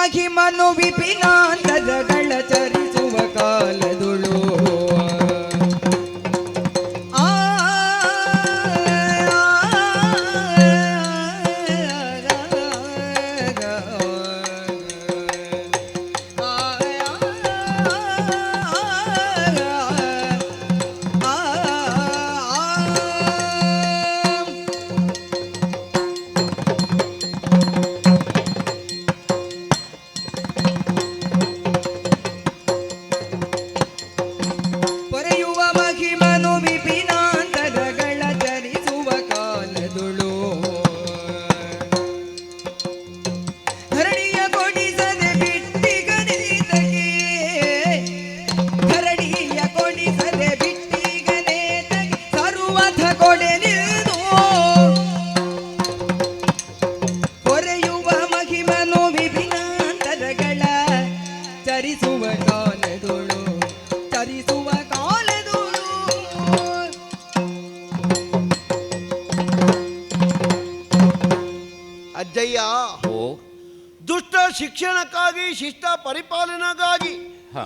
ಮಹಿಮನು ತದಗಳ ಚರಿಸುವ ಕಾಲದುಳು. ಚರಿಸುವ ಕಾಲದೊಳು ಚರಿಸುವ ಕಾಲದೊಳು. ಅಜ್ಜಯ್ಯ ಓ. ದುಷ್ಟ ಶಿಕ್ಷಣಕ್ಕಾಗಿ ಶಿಷ್ಟ ಪರಿಪಾಲನೆಗಾಗಿ ಹ.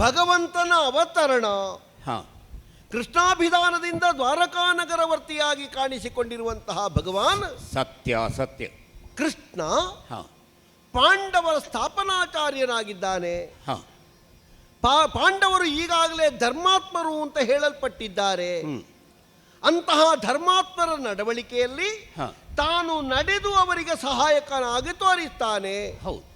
ಭಗವಂತನ ಅವತರಣ ಹ. ಕೃಷ್ಣಾಭಿಧಾನದಿಂದ ದ್ವಾರಕಾ ನಗರವರ್ತಿಯಾಗಿ ಕಾಣಿಸಿಕೊಂಡಿರುವಂತಹ ಭಗವಾನ್ ಸತ್ಯ ಸತ್ಯ. ಕೃಷ್ಣ ಹ. ಪಾಂಡವರ ಸ್ಥಾಪನಾಚಾರ್ಯನಾಗಿದ್ದಾನೆ. ಹ. ಪಾ- ಪಾಂಡವರು ಈಗಾಗಲೇ ಧರ್ಮಾತ್ಮರು ಅಂತ ಹೇಳಲ್ಪಟ್ಟಿದ್ದಾರೆ. ಅಂತಹ ಧರ್ಮಾತ್ಮರ ನಡವಳಿಕೆಯಲ್ಲಿ ತಾನು ನಡೆದು ಅವರಿಗೆ ಸಹಾಯಕನಾಗಿ ತೋರಿಸ್ತಾನೆ. ಹೌದು.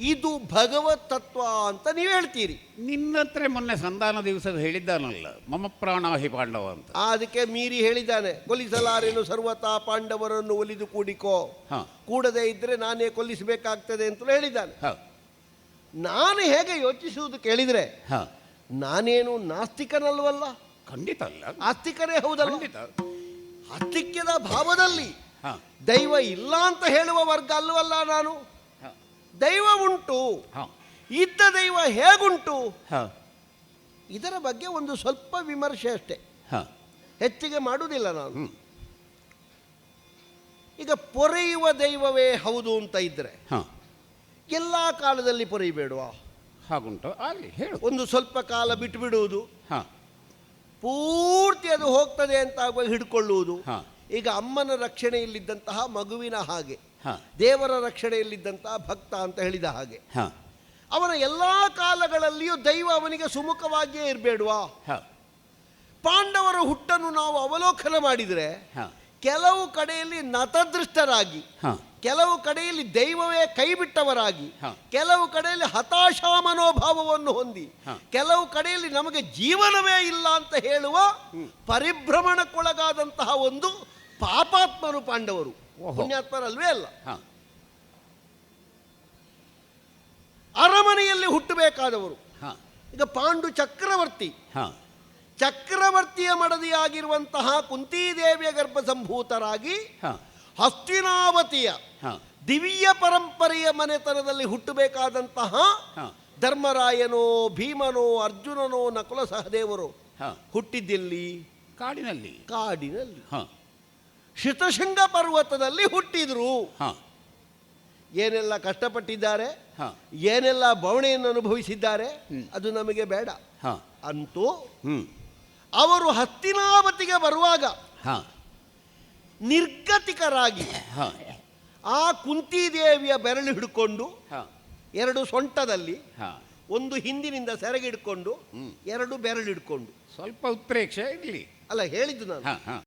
ಇದು ಭಗವತ್ ತತ್ವ ಅಂತ ನೀವು ಹೇಳ್ತೀರಿ. ನಿನ್ನ ಹತ್ರ ಮೊನ್ನೆ ಸಂಧಾನ ದಿವಸದ ಹೇಳಿದ್ದಾನಲ್ಲ ಮಮ ಪ್ರಾಣಾಹಿ ಪಾಂಡವ ಅಂತ. ಆ, ಅದಕ್ಕೆ ಮೀರಿ ಹೇಳಿದ್ದಾನೆ ಕೊಲಿಸಲಾರೇನು ಸರ್ವತಾ ಪಾಂಡವರನ್ನು ಒಲಿದು ಕೂಡಿಕೋ. ಹ. ಕೂಡದೇ ಇದ್ರೆ ನಾನೇ ಕೊಲ್ಲಿಸಬೇಕಾಗ್ತದೆ ಅಂತಲೂ ಹೇಳಿದ್ದಾನೆ. ಹ. ನಾನು ಹೇಗೆ ಯೋಚಿಸುವುದು ಕೇಳಿದ್ರೆ ಹ. ನಾನೇನು ನಾಸ್ತಿಕನಲ್ವಲ್ಲ? ಖಂಡಿತ ಅಲ್ಲ. ಆಸ್ತಿಕರೇ ಹೌದಲ್ಲ? ಖಂಡಿತ. ಆಸ್ತಿಕ್ಯದ ಭಾವದಲ್ಲಿ ಹ. ದೈವ ಇಲ್ಲ ಅಂತ ಹೇಳುವ ವರ್ಗ ಅಲ್ವಲ್ಲ ನಾನು? ದೈವ ಉಂಟು ಇದ್ದ ದೈವ ಹೇಗುಂಟು? ಇದರ ಬಗ್ಗೆ ಒಂದು ಸ್ವಲ್ಪ ವಿಮರ್ಶೆ ಅಷ್ಟೇ. ಹ. ಹೆಚ್ಚಿಗೆ ಮಾಡುವುದಿಲ್ಲ ನಾನು. ಈಗ ಪೊರೆಯುವ ದೈವವೇ ಹೌದು ಅಂತ ಇದ್ರೆ ಹ. ಎಲ್ಲ ಕಾಲದಲ್ಲಿ ಪೊರೆಯಬೇಡುವ? ಹಾಗುಂಟು ಆಗಲಿ ಹೇಳು. ಒಂದು ಸ್ವಲ್ಪ ಕಾಲ ಬಿಟ್ಟು ಬಿಡುವುದು ಹ. ಪೂರ್ತಿ ಅದು ಹೋಗ್ತದೆ ಅಂತ ಆಗುವಾಗ ಹಿಡ್ಕೊಳ್ಳುವುದು. ಈಗ ಅಮ್ಮನ ರಕ್ಷಣೆಯಲ್ಲಿದ್ದಂತಹ ಮಗುವಿನ ಹಾಗೆ. ದೇವರ ರಕ್ಷಣೆಯಲ್ಲಿದ್ದಂಥ ಭಕ್ತ ಅಂತ ಹೇಳಿದ ಹಾಗೆ. ಹ. ಅವನ ಎಲ್ಲ ಕಾಲಗಳಲ್ಲಿಯೂ ದೈವ ಅವನಿಗೆ ಸುಮುಖವಾಗಿಯೇ ಇರಬೇಡುವಾ? ಹ. ಪಾಂಡವರ ಹುಟ್ಟನ್ನು ನಾವು ಅವಲೋಕನ ಮಾಡಿದರೆ ಹ. ಕೆಲವು ಕಡೆಯಲ್ಲಿ ನತದೃಷ್ಟರಾಗಿ ಹ. ಕೆಲವು ಕಡೆಯಲ್ಲಿ ದೈವವೇ ಕೈಬಿಟ್ಟವರಾಗಿ ಹ. ಕೆಲವು ಕಡೆಯಲ್ಲಿ ಹತಾಶಾ ಮನೋಭಾವವನ್ನು ಹೊಂದಿ. ಕೆಲವು ಕಡೆಯಲ್ಲಿ ನಮಗೆ ಜೀವನವೇ ಇಲ್ಲ ಅಂತ ಹೇಳುವ ಪರಿಭ್ರಮಣಕ್ಕೊಳಗಾದಂತಹ ಒಂದು ಪಾಪಾತ್ಮರು ಪಾಂಡವರು. ಪುಣ್ಯಾತ್ಮರಲ್ವೇ ಅಲ್ಲ. ಅರಮನೆಯಲ್ಲಿ ಹುಟ್ಟಬೇಕಾದವರು. ಹ. ಈಗ ಪಾಂಡು ಚಕ್ರವರ್ತಿ. ಹ. ಚಕ್ರವರ್ತಿಯ ಮಡದಿಯಾಗಿರುವಂತಹ ಕುಂತಿದೇವಿಯ ಗರ್ಭ ಸಂಭೂತರಾಗಿ ಹ. ಹಸ್ತಿನಾವತಿಯ ಹ. ದಿವ್ಯ ಪರಂಪರೆಯ ಮನೆತನದಲ್ಲಿ ಹುಟ್ಟಬೇಕಾದಂತಹ ಹ. ಧರ್ಮರಾಯನೋ ಭೀಮನೋ ಅರ್ಜುನನೋ ನಕುಲ ಸಹದೇವರು ಹ. ಹುಟ್ಟಿದ್ದೆಲ್ಲಿ? ಕಾಡಿನಲ್ಲಿ. ಕಾಡಿನಲ್ಲಿ. ಹ. ಶತಶೃಂಗ ಪರ್ವತದಲ್ಲಿ ಹುಟ್ಟಿದ್ರು. ಹ. ಏನೆಲ್ಲ ಕಷ್ಟಪಟ್ಟಿದ್ದಾರೆ? ಹ. ಏನೆಲ್ಲ ಬವಣೆಯನ್ನು ಅನುಭವಿಸಿದ್ದಾರೆ. ಅದು ನಮಗೆ ಬೇಡ. ಹ. ಅಂತೂ ಅವರು ಹತ್ತಿನಾವತಿಗೆ ಬರುವಾಗ ಹ. ನಿರ್ಗತಿಕರಾಗಿ ಹ. ಆ ಕುಂತಿದೇವಿಯ ಬೆರಳು ಹಿಡ್ಕೊಂಡು ಹ. ಎರಡು ಸೊಂಟದಲ್ಲಿ ಹ. ಒಂದು ಹಿಂದಿನಿಂದ ಸೆರಗಿಡ್ಕೊಂಡು. ಎರಡು ಬೆರಳು ಹಿಡ್ಕೊಂಡು ಸ್ವಲ್ಪ ಉತ್ಪ್ರೇಕ್ಷೆ ಇರಲಿ. ಅಲ್ಲ ಹೇಳಿದ್ದು ನಾನು.